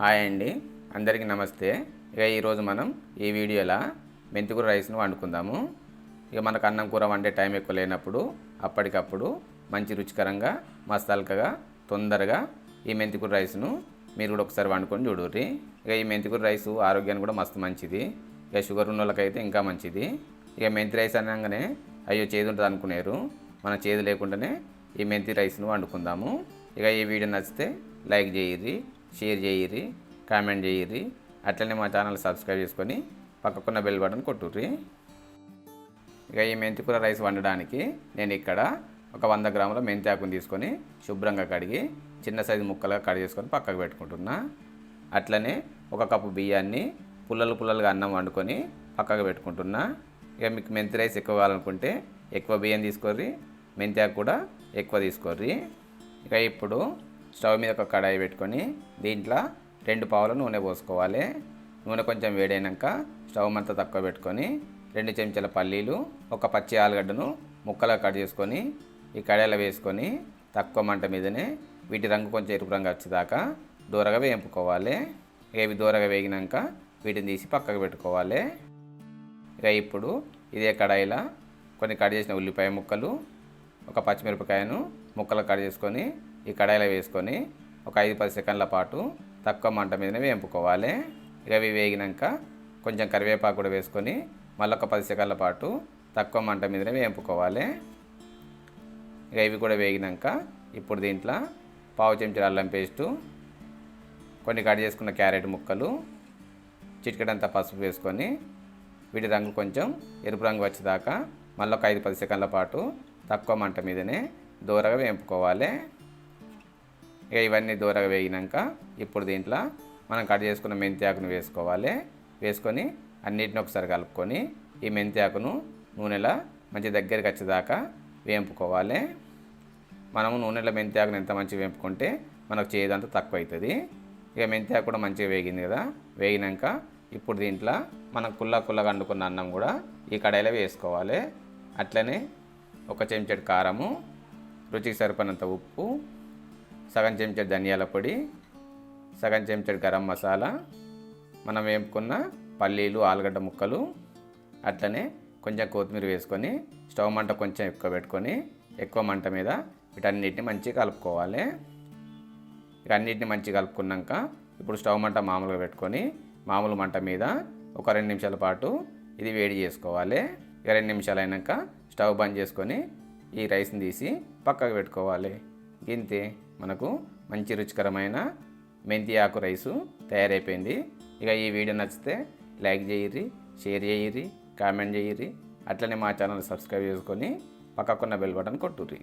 Hi అండి. అందరికీ నమస్తే. ఇక ఈరోజు మనం ఈ వీడియోలో మెంతికూర రైస్ను వండుకుందాము. ఇక మనకు అన్నం కూర వండే టైం ఎక్కువ లేనప్పుడు అప్పటికప్పుడు మంచి రుచికరంగా మసాలకగా తొందరగా ఈ మెంతికూర రైస్ను మీరు కూడా ఒకసారి వండుకొని చూడుర్రి. ఇక ఈ మెంతికూర రైస్ ఆరోగ్యానికి కూడా మస్తు మంచిది. ఇక షుగర్ ఉన్న వాళ్ళకైతే ఇంకా మంచిది. ఇక మెంతి రైస్ అనగానే అయ్యో చేదు ఉంటుంది అనుకునేరు. మన చేదు లేకుండానే ఈ మెంతి రైస్ను వండుకుందాము. ఇక ఈ వీడియో నచ్చితే లైక్ చేయర్రి. షేర్ చేయర్రి కామెంట్ చేయర్రి అట్లనే మా ఛానల్ సబ్స్క్రైబ్ చేసుకొని పక్కకున్న బెల్ బటన్ కొట్టుర్రి. ఇక ఈ మెంతికూర రైస్ వండడానికి నేను ఇక్కడ ఒక వంద గ్రాముల మెంతి ఆకుని తీసుకొని శుభ్రంగా కడిగి చిన్న సైజు ముక్కలుగా కట్ చేసుకొని పక్కకు పెట్టుకుంటున్నా. అట్లనే ఒక కప్పు బియ్యాన్ని పుల్లలు పుల్లలుగా అన్నం వండుకొని పక్కకు పెట్టుకుంటున్నా. ఇక మీకు మెంతి రైస్ ఎక్కువ కావాలనుకుంటే ఎక్కువ బియ్యం తీసుకోర్రి మెంతి ఆకు కూడా ఎక్కువ తీసుకోర్రి. ఇక ఇప్పుడు స్టవ్ మీద ఒక కడాయి పెట్టుకొని దీంట్లో రెండు పావుల నూనె పోసుకోవాలి. నూనె కొంచెం వేడైనాక స్టవ్ అంతా తక్కువ పెట్టుకొని రెండు చెంచాల పల్లీలు ఒక పచ్చి ఆలుగడ్డను ముక్కలా కట్ చేసుకొని ఈ కడాయిలో వేసుకొని తక్కువ మంట మీదనే వీటి రంగు కొంచెం ఎరుపు రంగు వచ్చేదాకా దూరగా వేయింపుకోవాలి. ఇక ఇవి దూరగా వేగినాక వీటిని తీసి పక్కకు పెట్టుకోవాలి. ఇక ఇప్పుడు ఇదే కడాయిలో కొన్ని కట్ చేసిన ఉల్లిపాయ ముక్కలు ఒక పచ్చిమిరపకాయను ముక్కలు కట్ చేసుకొని ఈ కడాయిలో వేసుకొని ఒక ఐదు పది సెకండ్ల పాటు తక్కువ మంట మీదనే వేంపుకోవాలి. ఇక అవి వేగినాక కొంచెం కరివేపాకు కూడా వేసుకొని మళ్ళీ ఒక పది సెకండ్ల పాటు తక్కువ మంట మీదనే వేంపుకోవాలి. ఇక ఇవి కూడా వేగినాక ఇప్పుడు దీంట్లో పావు చెంచుల అల్లం పేస్టు కొన్ని కట్ చేసుకున్న క్యారెట్ ముక్కలు చిటికెడంత పసుపు వేసుకొని వీటి రంగు కొంచెం ఎరుపు రంగు వచ్చేదాకా మళ్ళీ ఒక ఐదు పది సెకండ్ల పాటు తక్కువ మంట మీదనే దూరగా వేంపుకోవాలి. ఇక ఇవన్నీ దూరగా వేగినాక ఇప్పుడు దీంట్లో మనం కట్ చేసుకున్న మెంతి ఆకును వేసుకోవాలి. వేసుకొని అన్నిటిని ఒకసారి కలుపుకొని ఈ మెంతి ఆకును నూనెలో మంచి దగ్గరికి వచ్చేదాకా వేంపుకోవాలి. మనము నూనెలో మెంతి ఆకును ఎంత మంచిగా వేపుకుంటే మనకు చేదంతా తక్కువ అవుతుంది. ఇక మెంతి ఆకు కూడా మంచిగా వేగింది కదా వేగినాక ఇప్పుడు దీంట్లో మనం కుల్ల కుల్లగా వండుకున్న అన్నం కూడా ఈ కడాయిలో వేసుకోవాలి. అట్లనే ఒక చెంచాడు కారము రుచికి సరిపడినంత ఉప్పు సగం చెంచాడు ధనియాల పొడి సగం చెంచాడు గరం మసాలా మనం వేపుకున్న పల్లీలు ఆలుగడ్డ ముక్కలు అట్లనే కొంచెం కొత్తిమీర వేసుకొని స్టవ్ మంట కొంచెం ఎక్కువ పెట్టుకొని ఎక్కువ మంట మీద వీటన్నిటిని మంచిగా కలుపుకోవాలి. ఇక అన్నిటిని మంచిగా కలుపుకున్నాక ఇప్పుడు స్టవ్ మంట మామూలుగా పెట్టుకొని మామూలు మంట మీద ఒక రెండు నిమిషాల పాటు ఇది వేడి చేసుకోవాలి. ఇక రెండు నిమిషాలు అయినాక స్టవ్ బంద్ చేసుకొని ఈ రైస్ని తీసి పక్కకు పెట్టుకోవాలి. గింతే మనకు మంచి రుచికరమైన మెంతి ఆకు రైసు తయారైపోయింది. ఇక ఈ వీడియో నచ్చితే లైక్ చేయర్రి షేర్ చేయర్రి కామెంట్ చేయర్రి. అట్లనే మా ఛానల్ సబ్స్క్రైబ్ చేసుకొని పక్కకున్న బెల్ బటన్ కొట్టుర్రి.